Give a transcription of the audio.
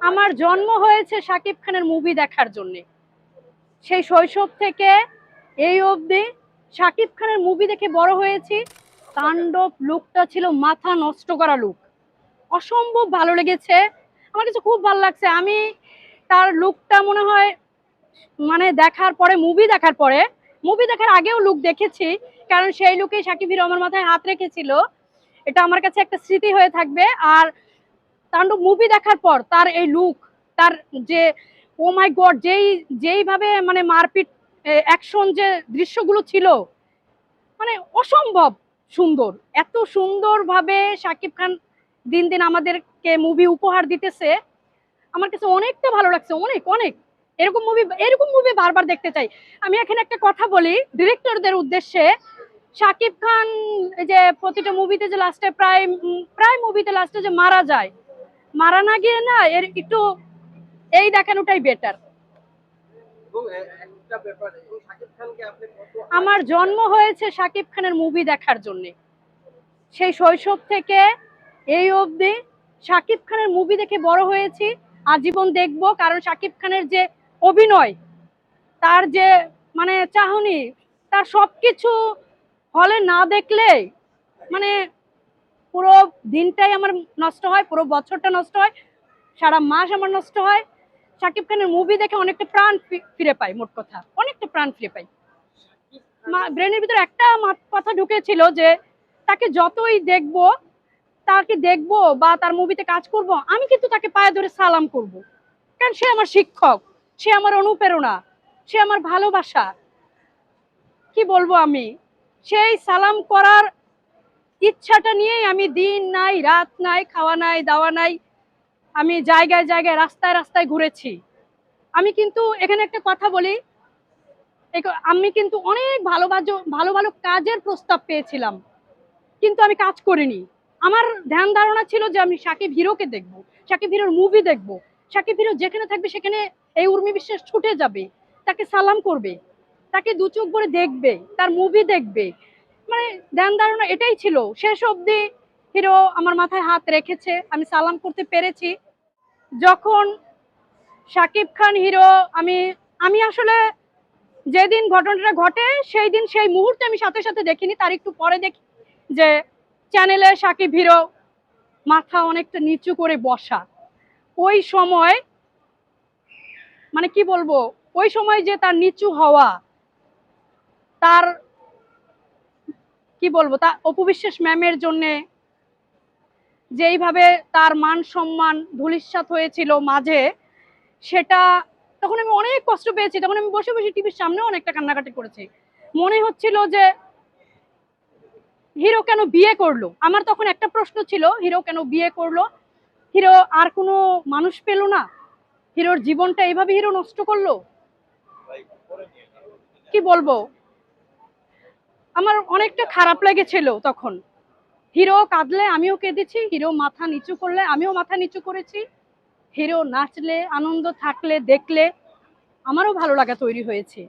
আমার জন্ম হয়েছে শাকিব খানের মুভি দেখার জন্য। সেই শৈশব থেকে এই অবধি শাকিব খানের মুভি দেখে বড় হয়েছি। তাণ্ডব লুকটা ছিল মাথা নষ্ট করা লুক অসম্ভব ভালো লেগেছে। আমার কাছে খুব ভালো লাগছে। আমি তার লুকটা মনে হয় মানে দেখার পরে মুভি দেখার পরে মুভি দেখার আগেও লুক দেখেছি। কারণ সেই লুকে শাকিব হিরো আমার মাথায় হাত রেখেছিল। এটা আমার কাছে একটা স্মৃতি হয়ে থাকবে। আর তাণ্ডব মুভি দেখার পর তার এই লুক তার যে ও মাই গড যেই, যেইভাবে মানে মারপিট অ্যাকশন যে দৃশ্যগুলো ছিল মানে অসম্ভব সুন্দর। এত সুন্দরভাবে শাকিব খান দিন দিন আমাদেরকে মুভি উপহার দিতেছে, আমার কাছে অনেকটা ভালো লাগছে, অনেক অনেক। এরকম মুভি এরকম মুভি বারবার দেখতে চাই। আমি এখানে একটা কথা বলি ডিরেক্টরদের উদ্দেশ্যে শাকিব খান যে প্রতিটা মুভিতে যে লাস্টে প্রায় প্রায় মুভিতে লাস্টে যে মারা যায় মারা না গিয়ে না এর একটু এই দেখানোটাই বেটার আমার জন্ম হয়েছে শাকিব খানের মুভি দেখার জন্য। সেই শৈশব থেকে এই অবধি শাকিব খানের মুভি দেখে বড় হয়েছি আজীবন দেখব কারণ শাকিব খানের যে অভিনয় তার যে মানে চাহনি তার সবকিছু হলে না দেখলে মানে পুরো দিনটাই আমার নষ্ট হয়, পুরো বছরটা নষ্ট হয়, সারা মাস আমার নষ্ট হয়। শাকিব খানের মুভি দেখে অনেকটা প্রাণ ফিরে পাই, মোট কথা। অনেকটা প্রাণ ফিরে পাই। ব্রেনের ভিতরে একটা কথা ঢুকেছিল যে, তাকে যতই দেখব, তাকে দেখব বা তার মুভিতে কাজ করব, আমি কিন্তু তাকে পায়ে ধরে সালাম করব। কারণ সে আমার শিক্ষক, সে আমার অনুপ্রেরণা, সে আমার ভালোবাসা। কি বলব আমি? সেই সালাম করার ইচ্ছাটা নিয়েই আমি দিন নাই, রাত নাই, খাওয়া নাই, দাওয়া নাই, আমি জায়গায় জায়গায়, রাস্তায় রাস্তায় ঘুরেছি। আমি কিন্তু এখানে একটা কথা বলি আমি কিন্তু অনেক ভালো ভালো- ভালো কাজের প্রস্তাব পেয়েছিলাম, কিন্তু আমি কাজ করিনি। আমার ধ্যান ধারণা ছিল যে আমি সাকিব হিরোকে দেখব, সাকিব হিরোর মুভি দেখব, সাকিব হিরো যেখানে থাকবে সেখানে এই উর্মি বিশ্বাস ছুটে যাবে, তাকে সালাম করবে, তাকে দু চোখ ভরে দেখবে, তার মুভি দেখবে মানে ধ্যান ধারণা এটাই ছিল। শেষ অবধি হিরো আমার মাথায় হাত রেখেছে, আমি সালাম করতে পেরেছি। যখন সাকিব খান হিরো, আমি আমি আসলে যেদিন ঘটনাটা ঘটে সেই দিন সেই মুহূর্তে আমি সাথে সাথে দেখিনি, তার একটু পরে দেখি যে চ্যানেলে সাকিব হিরো মাথা অনেকটা নিচু করে বসা। ওই সময় মানে কি বলব, ওই সময় যে তার নিচু হওয়া, তার কি বলব, তা অপবিশ্বাস ম্যামের জন্যে যেইভাবে তার মান সম্মান ধূলিসাৎ হয়েছিল মাঝে, সেটা তখন আমি অনেক কষ্ট পেয়েছি। তখন আমি বসে বসে টিভির সামনেও অনেকটা কান্নাকাটি করেছি। মনে হচ্ছিল যে, হিরো কেন বিয়ে করল? আমার তখন একটা প্রশ্ন ছিল, হিরো কেন বিয়ে করল? হিরো আর কোনো মানুষ পেল না? হিরোর জীবনটা এইভাবে হিরো নষ্ট করল? কি বলব? আমার অনেকটা খারাপ লেগেছিল তখন। হিরো কাঁদলে আমিও কেঁদেছি, হিরো মাথা নিচু করলে আমিও মাথা নিচু করেছি। হিরো নাচলে, আনন্দ থাকলে, দেখলে আমারও ভালো লাগা তৈরি হয়েছে।